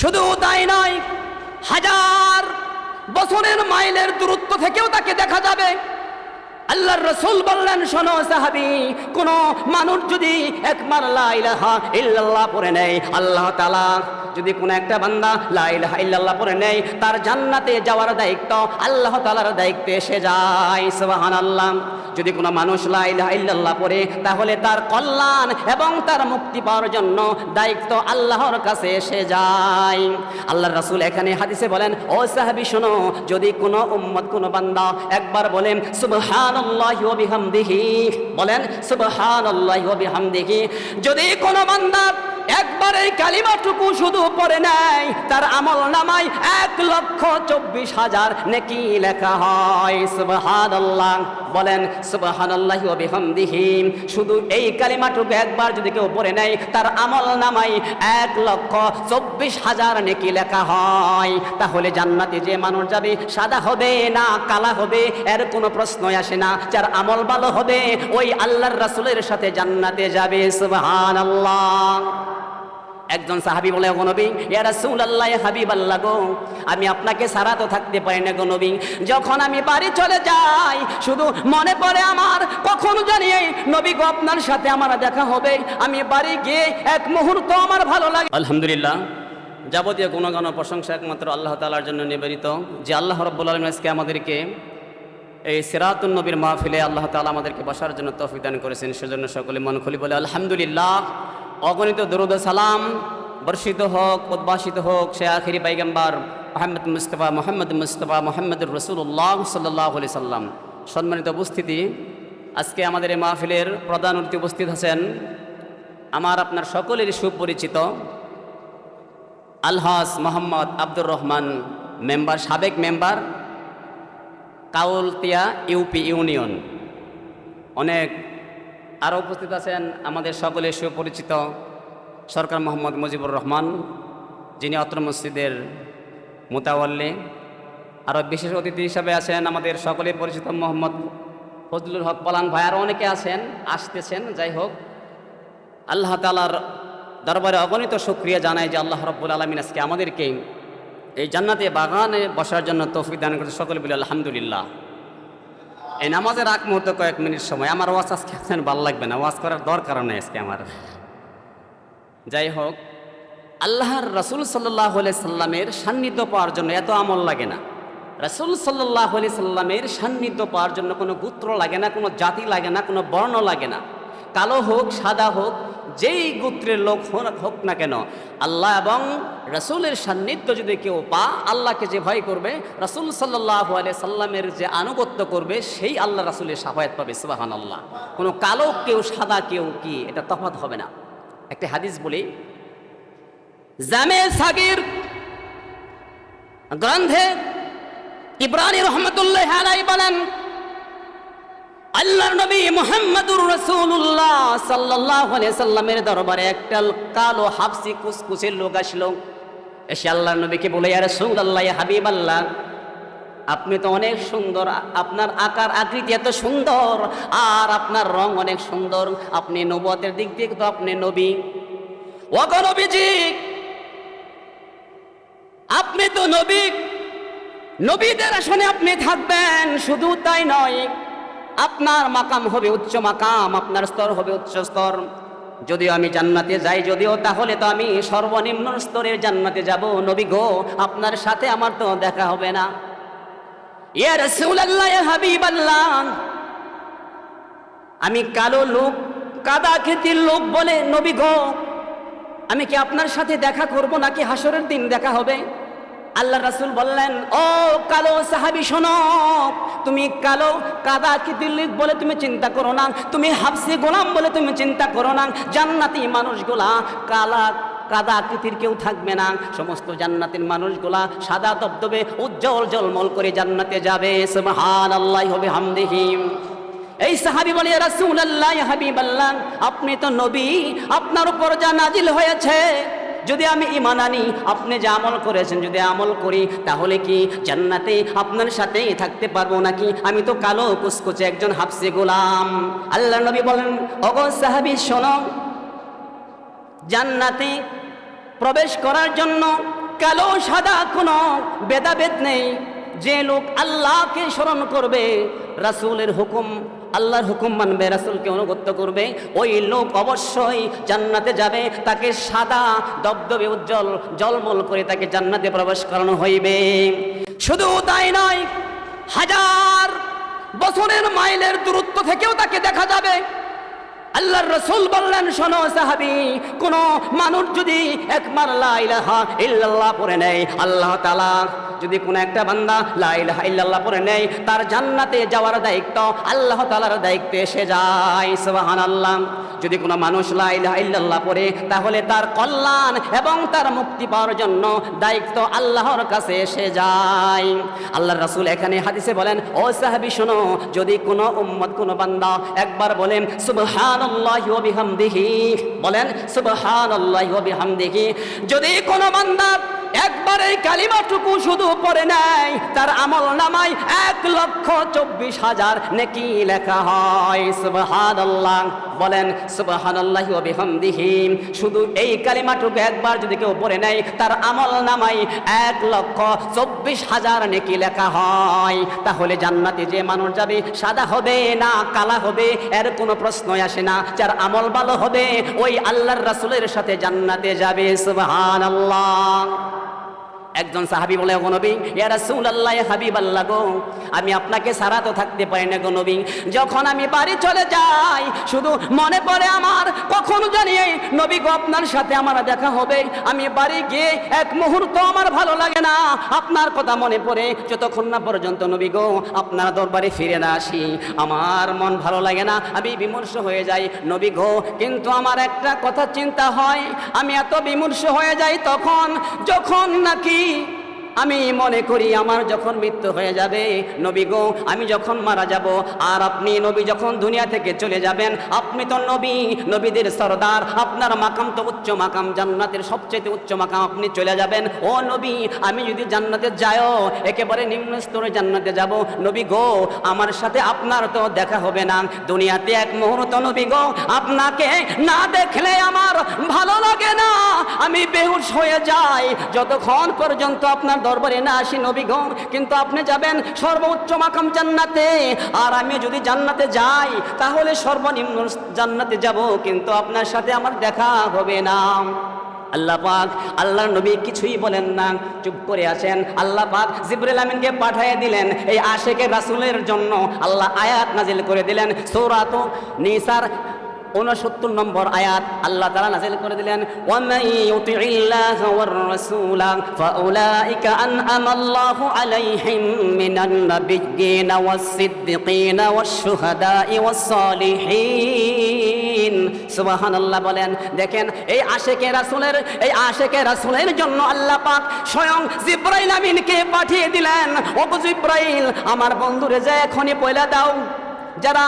শুধু তাই নয়, হাজার বছরের মাইলের দূরত্ব থেকেও তাকে দেখা যাবে। আল্লাহর রসুল বললেন, শোনো সাহাবি, কোন মানুষ যদি একবার লা ইলাহা ইল্লাল্লাহ পড়ে নেয়, আল্লাহ তাআলা যদি কোনো একটা বান্দা লা ইলাহা ইল্লাল্লাহ পড়ে নেয় তার জান্নাতে যাওয়ার দায়িত্ব আল্লাহ তাআলার দায়িত্বে এসে যায়, সুবহানাল্লাহ। যদি কোনো মানুষ লা ইলাহা ইল্লাল্লাহ পড়ে, তাহলে তার কল্যাণ এবং তার মুক্তি পাওয়ার জন্য দায়িত্ব আল্লাহর কাছে এসে যায়। আল্লাহর রাসূল এখানে হাদিসে বলেন, ও সাহাবী, শোনো, যদি কোনো উম্মত, কোনো বান্দা একবার বলেন বিহামদিহি বলেন বিহামদিহি যদি কোনো বান্দা একবার এই কালিমাটুকু শুধু পড়ে নেয়, তার আমল নামায় এক লক্ষ চব্বিশ হাজার নেকি লেখা হয়। সুবহানাল্লাহ। বলেন ওয়া বিহামদিহি। শুধু এই কালিমাটুকু একবার যদি কেউ পড়ে নেয়, তার আমল নামায় এক লক্ষ চব্বিশ হাজার নেকি লেখা হয়। তাহলে জান্নাতে যে মানুষ যাবে, সাদা হবে না কালা হবে, এর কোনো প্রশ্নই আসে না। যার আমল ভালো হবে, ওই আল্লাহর রাসুলের সাথে জান্নাতে যাবে। সুবহানাল্লাহ। একজন সাহাবি বলে গো নবী, ইয়া রাসূলুল্লাহ হাবিবাল্লাহ গো, আমি আপনাকে সারা তো থাকতে পারি না গো যখন আমি বাড়ি চলে যাই, শুধু মনে পড়ে আমার, কখন জানি নবী গো আপনার সাথে আমার দেখা হবে। আমি বাড়ি গিয়ে এক মুহূর্ত আমার ভালো লাগে। আলহামদুলিল্লাহ, যাবতীয় গুণগান প্রশংসা একমাত্র আল্লাহ তালার জন্য নিবেদিত। যে আল্লাহ রাব্বুল আলামিন আজকে আমাদেরকে এই সিরাতুন নবীর মাহফিলে আল্লাহ তালা আমাদেরকে বসার জন্য তৌফিক দান করেছেন, সেজন্য সকলে মন খুলি বলে, আলহামদুলিল্লাহ অগণিত দরুদ সালাম বর্ষিত হোক, উদ্ভাসিত হোক, সে আখিরি পাইগাম্বার মোহাম্মদ মুস্তফা মোহাম্মদ মুস্তফা, মোহাম্মদুর রসুল্লাহ সাল্লাহ আলি সাল্লাম। সম্মানিত উপস্থিতি, আজকে আমাদের এই মাহফিলের প্রধান অতিথি উপস্থিত আছেন আমার আপনার সকলেরই সুপরিচিত আলহাস মোহাম্মদ আব্দুর রহমান মেম্বার, সাবেক মেম্বার, কাউলতিয়া ইউপি ইউনিয়ন। অনেক আরও উপস্থিত আছেন আমাদের সকলের সুপরিচিত সরকার মোহাম্মদ মুজিবুর রহমান, যিনি অত্র মসজিদের মোতাওয়াল্লি। আরও বিশেষ অতিথি হিসাবে আছেন আমাদের সকলে পরিচিত মোহাম্মদ ফজলুল হক পলান ভাই। আরও অনেকে আছেন, আসতেছেন, যাই হোক। আল্লাহ তালার দরবারে অগণিত সুক্রিয়া জানাই যে আল্লাহ রব্বুল আলমিন আজকে আমাদেরকে এই জান্নাতে বাগানে বসার জন্য তৌফিক দান করতে সকলে বলে আলহামদুলিল্লাহ। এই নামাজের আগ মুহূর্তে কয়েক মিনিট সময়। আমার ওয়াজ আজকে আপনার ভালো লাগবে না, ওয়াজ করার দরকার নেই আজকে আমার। যাই হোক, আল্লাহর রসুল সাল্লাহ সাল্লামের সান্নিধ্য পাওয়ার জন্য এত আমল লাগে না। রসুল সাল্লাহ সাল্লামের সান্নিধ্য পাওয়ার জন্য কোনো গুত্র লাগে না, কোনো জাতি লাগে না, কোনো বর্ণ লাগে না। কালো হোক, সাদা হোক, যেই গোত্রের লোক হোক- না কেন, আল্লাহ এবং রসুলের সান্নিধ্য যদি কেউ পা, আল্লাহকে যে ভয় করবে, রসুল সাল্লাহ আলিয়া সাল্লামের যে আনুগত্য করবে, সেই আল্লাহ রসুলের সাফায়াত পাবে সুবাহান আল্লাহ কোনো কালো কেউ, সাদা কেউ কি, এটা তফাৎ হবে না। একটা হাদিস বলি, জামে সাগির গ্রন্থে ইব্রাহিম রহমতুল্লাহ বলেন আল্লাহর নবী মুহাম্মদুর রাসূলুল্লাহ সাল্লাল্লাহু আলাইহি সাল্লামের দরবারে একটা কালো হাফসি কুসকুসের লোক আসলো। এসে আল্লাহর নবীকে বলে, ইয়া রাসূলুল্লাহ, ইয়া হাবিবাল্লাহ, আপনি তো অনেক সুন্দর, আপনার আকার, আকৃতি এত সুন্দর, আর আপনার রং অনেক সুন্দর, আপনি নবুয়তের দিক দিয়ে তো আপনি নবী। ওগো নবীজি, আপনি তো নবী। নবীদের আসনে আপনি থাকবেন, শুধু তাই নয় আপনার মাকাম হবে উচ্চ মাকাম, আপনার স্তর হবে উচ্চ স্তর। যদিও আমি জান্নাতে যাই, যদিও তাহলে তো আমি সর্বনিম্ন স্তরের জান্নাতে যাব। নবী গো, আপনার সাথে আমার তো দেখা হবে না। আমি কালো লোক, কাদা খেতির লোক বলে, নবী গো, আমি কি আপনার সাথে দেখা করব নাকি হাসরের দিন দেখা হবে? আল্লাহ রাসূল বললেন, ও কালো সাহাবি, শোনো, তুমি কালো কাদা কিদিল্লিক বলে তুমি চিন্তা করো না, তুমি হাফসি গোলাম বলে তুমি চিন্তা করো না, জান্নাতি মানুষগুলা কালা কাদা আকৃতির কেউ থাকবে না, সমস্ত জান্নাতের মানুষগুলা সাদা দবদবে উজ্জ্বল জলমল করে জান্নাতে যাবে সুবহান আল্লাহ হবে হামদিহিম এই সাহাবি বলে রাসূলুল্লাহ হাবিবাল্লাহ, আপনি তো নবী, আপনার উপর যা নাজিল হয়েছে যদি আমি ইমান আনি, আপনি যে আমল করেছেন, যদি আমল করি, তাহলে কি জান্নাতে আপনার সাথেই থাকতে পারব নাকি? আমি তো কালো কুচকুচে একজন হাফসে গোলাম। আল্লাহ নবী বলেন অগো সাহাবি, শোনো, জান্নাতে প্রবেশ করার জন্য কালো, সাদা কোনো ভেদাভেদ নেই। যে লোক আল্লাহকে স্মরণ করবে, রাসূলের হুকুম আল্লাহর হুকুম মানবে, রাসূলকে অনুগত্য করবে। ওই লোক অবশ্যই জান্নাতে যাবে, তাকে সাদা দবদবে উজ্জ্বল জলমল করে তাকে জান্নাতে প্রবেশ করানো হইবে। শুধু তাই নয়, হাজার বছরের মাইলের দূরত্ব থেকেও তাকে দেখা যাবে। আল্লাহর রসুল বললেন, শোনো সাহাবি, কোন মানুষ যদি একবার লা ইলাহা ইল্লাল্লাহ পড়ে নেয়, আল্লাহ তাআলা যদি কোনো একটা বান্দা লা ইলাহা ইল্লাল্লাহ পড়ে নেয়, তার জান্নাতে যাওয়ার দায়িত্ব আল্লাহ তাআলার দায়িত্বে এসে যায়, সুবহানাল্লাহ। যদি কোনো মানুষ লা ইলাহা ইল্লাল্লাহ পড়ে, তাহলে তার কল্যাণ এবং তার মুক্তি পাওয়ার জন্য দায়িত্ব আল্লাহর কাছে এসে যায়। আল্লাহর রাসূল এখানে হাদিসে বলেন, ও সাহাবি, শোনো, যদি কোনো উম্মত, কোনো বান্দা একবার বলেন ওয়া বিহামদিহি বলেন ওয়া বিহামদিহি যদি কোনো বান্দা একবার এই কালিমাটুকু শুধু পড়ে নেয়। তার আমল নামায় এক লক্ষ চব্বিশ হাজার নেকি লেখা হয়। সুবহানাল্লাহ। বলেন, সুবহানাল্লাহি ওয়া বিহামদিহি। শুধু এই কালিমাটুকু একবার যদি কেউ পড়ে নেয়, তার আমল নামায় এক লক্ষ চব্বিশ হাজার নেকি লেখা হয়। তাহলে জান্নাতে যে মানুষ যাবে, সাদা হবে না কালা হবে, এর কোনো প্রশ্নই আসে না। যার আমল ভালো হবে, ওই আল্লাহর রাসূলের সাথে জান্নাতে যাবে। সুবহানাল্লাহ। একজন সাহাবি বলে গো নবী, ইয়া রাসূলুল্লাহ হাবিব আল্লাহ গো, আমি আপনাকে সারা তো থাকতে পারি না গো নবী। যখন আমি বাড়ি চলে যাই, শুধু মনে পড়ে আমার, কখন জানি নবী গো আপনার সাথে আমার দেখা হবে। আমি বাড়ি গিয়ে এক মুহূর্ত আমার ভালো লাগে না। আপনার কথা মনে পড়ে, যতক্ষণ না পর্যন্ত নবী গো আপনার দরবারে ফিরে না আসি। আমার মন ভালো লাগে না, আমি বিমর্ষ হয়ে যাই। নবী গো, কিন্তু আমার একটা কথা চিন্তা হয়, আমি এত বিমর্ষ হয়ে যাই তখন, যখন নাকি কি আমি মনে করি আমার যখন মৃত্যু হয়ে যাবে, নবী গো, আমি যখন মারা যাব, আর আপনি নবী যখন দুনিয়া থেকে চলে যাবেন, আপনি তো নবী, নবীদের সরদার, আপনার মাকাম তো উচ্চ মাকাম, জান্নাতের সবচেয়ে উচ্চ মাকাম আপনি চলে যাবেন। ও নবী, আমি যদি জান্নাতে যাইও একেবারে নিম্ন স্তরে জান্নাতে যাব, নবী গো, আমার সাথে আপনার তো দেখা হবে না। দুনিয়াতে এক মুহূর্ত, নবী গো, আপনাকে না দেখলে আমার ভালো লাগে না। আমি বেহুশ হয়ে যাই, যতক্ষণ পর্যন্ত আপনার দরবারে না আসি নবী গো, কিন্তু আপনি যাবেন সর্বোচ্চ মাকাম জান্নাতে। আর আমি যদি জান্নাতে যাই, তাহলে সর্বনিম্ন জান্নাতে যাব, কিন্তু আপনার সাথে আমার দেখা হবে না। আল্লাহ পাক, আল্লাহর নবী কিছুই বলেন না। চুপ করে আছেন। আল্লাহ পাক জিবরুল আমিনকে পাঠিয়ে দিলেন। এই আশেকে রাসূলের জন্য আল্লাহ আয়াত নাজিল করে দিলেন। সূরাত নিসার উনসত্তর নম্বর আয়াত আল্লাহ তালা নাজিল করে দিলেন সুবহানাল্লাহ বলেন, দেখেন, এই আশেকে রাসূলের, এই আশেকে রাসূলের জন্য আল্লাহ পাক স্বয়ং জিব্রাইল আমিনকে পাঠিয়ে দিলেন। ও জিব্রাইল, আমার বন্ধুরে যে এখনই পয়লা দাও, যারা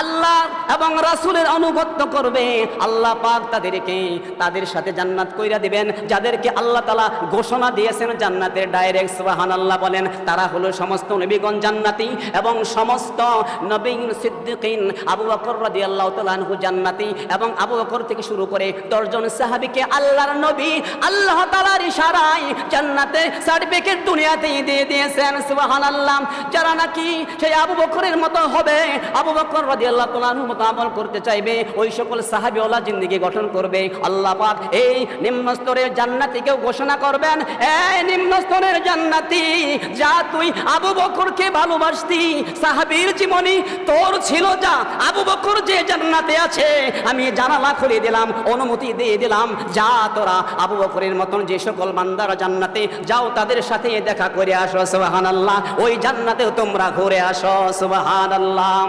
আল্লাহ এবং রাসূলের অনুগত্য করবে। আল্লাহ পাক তাদেরকে তাদের সাথে জান্নাত কইরা দিবেন। যাদেরকে আল্লাহ তালা ঘোষণা দিয়েছেন জান্নাতের ডাইরেক্ট সুবহানাল্লাহ বলেন, তারা হলো সমস্ত নবীগণ জান্নাতি এবং সমস্ত নবী সিদ্দিকিন আবু বকর রাদিয়াল্লাহু তাআলা আনহু জান্নাতি এবং আবু বকর থেকে শুরু করে দশজন সাহাবীকে আল্লাহর নবী, আল্লাহ তাআলার ইশারায় জান্নাতে সার্টিফিকেট দুনিয়াতেই দিয়ে দিয়েছেন, সুবহানাল্লাহ। যারা নাকি সেই আবু বকরের মতো হবে, আবু বকর করতে চাইবে, ওই সকল জিন্দেগি গঠন করবে। আল্লাহ পাক এই নিম্ন স্তরের জান্নাতিকেও ঘোষণা করবেন, এই নিম্ন স্তরের জান্নাতি, যা তুই আবু বকরকে ভালোবাসতি জীবনী তোর ছিল যা, আবু বকর যে জান্নাতে আছে, আমি জানালা খুলে দিলাম, অনুমতি দিয়ে দিলাম, যা তোরা আবু বকরের মতন যে সকল বান্দারা জান্নাতে যাও, তাদের সাথে দেখা করে আসো, সুবহানাল্লাহ। ওই জান্নাতেও তোমরা ঘুরে আসো, সুবহানাল্লাহ।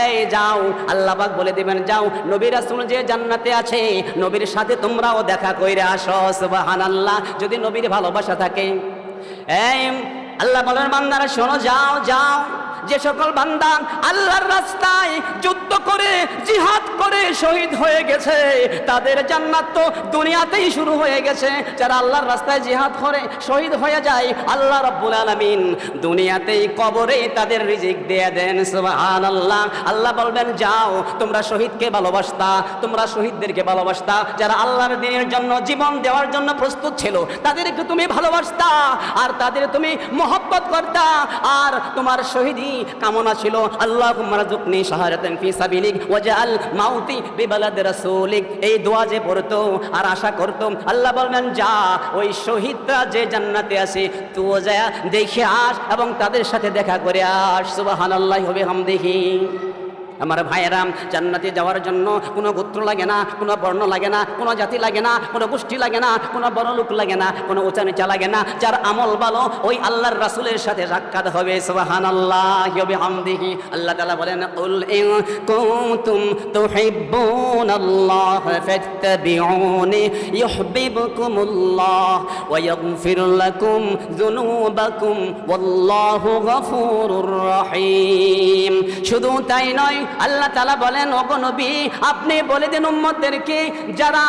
এই যাও। আল্লাহ পাক বলে দিবেন, যাও, নবীর রাসূল যে জান্নাতে আছে, নবীর সাথে তোমরাও দেখা কইরে আসো, সুবহানাল্লাহ। যদি নবীর ভালোবাসা থাকে, এই, আল্লাহ বলেন, বান্দারা, শোনো, যাও যাও। যে সকল বান্দা আল্লাহর রাস্তায় যুদ্ধ করে, জিহাদ করে শহীদ হয়ে গেছে, তাদের জান্নাত তো দুনিয়াতেই শুরু হয়ে গেছে। যারা আল্লাহর রাস্তায় জিহাদ করে, শহীদ হয়ে যায়, আল্লাহ রাব্বুল আলামিন দুনিয়াতেই কবরেই তাদের রিজিক দিয়ে দেন, সুবহানাল্লাহ। আল্লাহ বলবেন, যাও, তোমরা শহীদকে ভালোবাসতা, তোমরা শহীদদেরকে ভালোবাসতা। যারা আল্লাহর দিনের জন্য, জীবন দেওয়ার জন্য প্রস্তুত ছিল, তাদেরকে তুমি ভালোবাসতা, আর তাদের তুমি মহব্বত করতা, আর তোমার শহীদি কামনা ছিল আল্লাহ মারাজুকনি শাহাদাতান ফি সাবিলিক ওয়াজাল মাউতি বিবালাদ রাসূলিক। এই দোয়া যে পড়তো আর আশা করতো, আল্লাহ বলবেন যা, ওই শহীদরা যে জান্নাতে আছে তুও যা, দেখে আস এবং তাদের সাথে দেখা করে আস। সুবহানাল্লাহি ওয়া বিহামদিহি। আমার ভাইয়েরাম জান্নাতে যাওয়ার জন্য কোনো গোত্র লাগে না, কোনো বর্ণ লাগে না, কোনো জাতি লাগে না, কোনো গোষ্ঠী লাগে না, কোনো বড় লোক লাগে না, কোনো উঁচা নিচা লাগে না, যার আমল ভালো, ওই আল্লাহর রাসূলের সাথে সাক্ষাৎ হবে, সুবহানাল্লাহি ওয়া বিহামদিহি। আল্লাহ তালা বলেন কুল ইন কুনতুম তুহিব্বুনাল্লাহ ফাত্তাবিউনি ইউহিব্বুকুমুল্লাহ ওয়া ইয়াগফির লাকুম যুনুবাকুম, ওয়াল্লাহু গফুরুর রহিম। শুধু তাই নয় আল্লাহ তালা বলেন ওগো নবী আপনি বলে দিন উম্মদেরকে যারা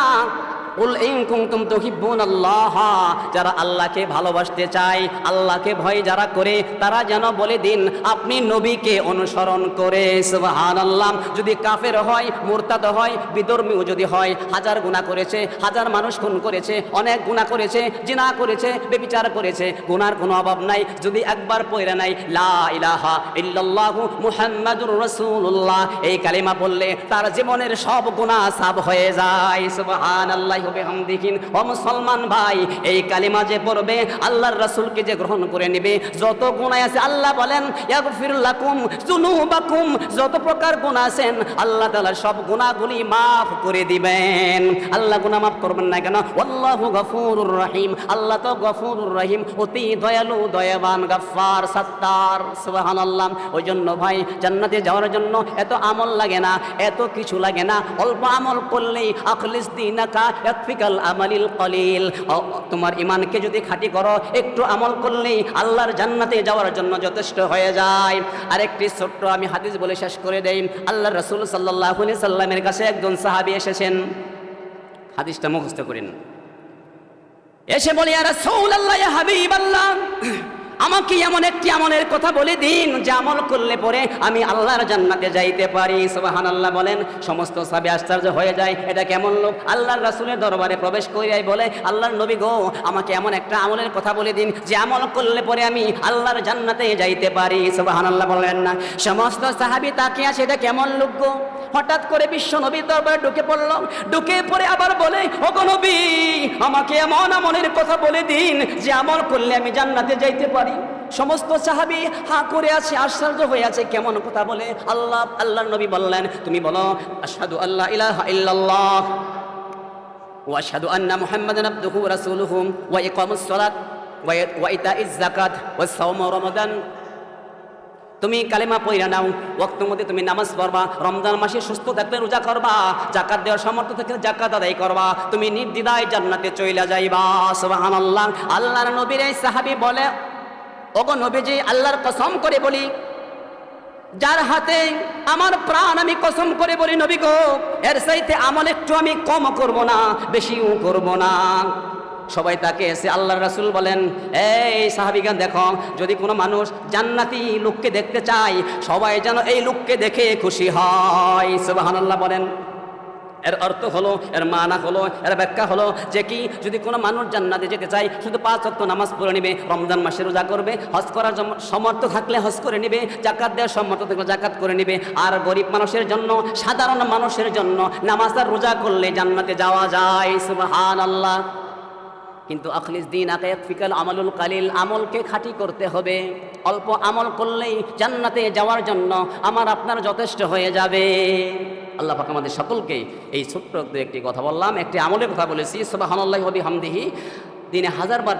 যারা আল্লাহকে ভালোবাসতে চায়, আল্লাহকে ভয় যারা করে, তারা যেন বলে দিন, আপনি নবীকে অনুসরণ করে, সুবহানাল্লাহ। যদি কাফের হয়, মুরতাদ হয়, বিধর্মীও যদি হয়, হাজার গুনাহ করেছে, হাজার মানুষ খুন করেছে, অনেক গুনাহ করেছে, জিনা করেছে, বেবিচার করেছে, গুনার কোনো অভাব নাই। যদি একবার পড়ে নাই, লা এই কালিমা বললে তার জীবনের সব গুনাহ সাব হয়ে যায়, সুবহানাল্লাহ। হবে হামদিকিন ও মুসলমান ভাই, এই কালিমা যে পড়বে, আল্লাহর রাসূলকে যে গ্রহণ করে নেবে, যত গুনাহ আছে আল্লাহ বলেন, ইয়াগফির লাকুম যুনুবাকুম যত প্রকার গুনাহ আছেন, আল্লাহ তাআলা সব গুনাহগুলি মাফ করে দিবেন। আল্লাহ গুনাহ মাফ করবেন না কেন? আল্লাহু গফুরুর রহিম। আল্লাহ তো গফুরুর রহিম, অতি দয়ালু, দয়াবান, গাফফার, সাত্তার, সুবহানাল্লাহ। ওই জন্য ভাই, জান্নাতে যাওয়ার জন্য এত আমল লাগে না, এত কিছু লাগে না। অল্প আমল করলেই আখলিস দিনাকা আমালিল কলিল। তোমার ইমানকে যদি খাঁটি করো, একটু আমল করলেই আল্লাহর জান্নাতে যাওয়ার জন্য যথেষ্ট হয়ে যায়। আরেকটি ছোট্ট আমি হাদিস বলে শেষ করে দেই। আল্লাহ রসুল সাল্লাহ সাল্লামের কাছে একজন সাহাবি এসেছেন। হাদিসটা মুখস্থ করেন। এসে বলি আর সৌল আল্লাহ হাবিব আল্লাহ আমাকে এমন একটি আমলের কথা বলে দিন, যে আমল করলে পরে আমি আল্লাহর জান্নাতে যাইতে পারি। সুবাহান আল্লাহ বলেন, সমস্ত সাবে আশ্চর্য হয়ে যায়, এটা কেমন লোক? আল্লাহর রাসূলের দরবারে প্রবেশ করিয়াই বলে, আল্লাহর নবী গো, আমাকে এমন একটা আমলের কথা বলে দিন, যে আমল করলে পরে আমি আল্লাহর জান্নাতে যাইতে পারি। সুবাহান আল্লাহ বলেন না। সমস্ত সাহাবি তাকে আছে, এটা কেমন লোক গো? হঠাৎ করে বিশ্ব নবীর দরবারে ঢুকে পড়ল। ঢুকে পড়ে আবার বলে, ওগো নবী, আমাকে এমন আমলের কথা বলে দিন, যে আমল করলে আমি জান্নাতে যাইতে পারি। সমস্ত সাহাবি হা করে আছে, আশ্চর্য হয়ে আছে, কেমন কথা বলে? আল্লাহ আল্লাহ নবী বললেন, তুমি বলো আসাদু আল্লাহ ইলাহা ইল্লাল্লাহ ওয়াশহাদু আন্না মুহাম্মাদান আবদুহু রাসূলুহু ওয়া ইকামুস সালাত ওয়া ইতাইয যাকাত ওয়া সাওম রমাদান। তুমি কালেমা পইরা নাও ওয়াক্ত মধ্যে তুমি নামাজ পড়বা, রমজান মাসে সুস্থ থাকলে রোজা করবা জাকাত দেওয়ার সামর্থ্য থাকলে জাকাত আদায় করবা, তুমি নির্দিদায় জান্নাতে চইলা যাইবা, সুবহানাল্লাহ। আল্লাহর নবীর এই সাহাবী বলে ওগো নবীজি, আল্লাহর কসম করে বলি, যার হাতে আমার প্রাণ আমি কসম করে বলি, নবী গো, এর সাইতে আমল একটু আমি কম করব না, বেশিও করব না। সবাই তাকে এসে আল্লাহর রাসুল বলেন, এই সাহাবিগান দেখো, যদি কোনো মানুষ জান্নাতি লোককে দেখতে চায়, সবাই যেন এই লোককে দেখে খুশি হয়। সুবহানাল্লাহ বলেন। এর অর্থ হলো, এর মানা হলো, এর ব্যাখ্যা হলো যে কি, যদি কোনো মানুষ জান্নাতে যেতে চায়, শুধু পাঁচ অক্ট নামাজ পড়ে নেবে, রমজান মাসে রোজা করবে, হজ করার সমর্থ থাকলে হজ করে নেবে, জাকাত দেওয়ার সমর্থ থাকলে জাকাত করে নেবে। আর গরিব মানুষের জন্য, সাধারণ মানুষের জন্য নামাজ আর রোজা করলে জান্নাতে যাওয়া যায় সুবহান আল্লাহ কিন্তু আখলিস দিন ফিকাল আমলুল কালিল, আমলকে খাঁটি করতে হবে। অল্প আমল করলেই জান্নাতে যাওয়ার জন্য আমার আপনার যথেষ্ট হয়ে যাবে। আল্লাহ পাক আমাদের সকলকে এই ছোট্ট একটি কথা বললাম, একটি আমলের কথা বলেছি, সুবহানাল্লাহি ওয়া বিহামদিহি। দিনে হাজারবার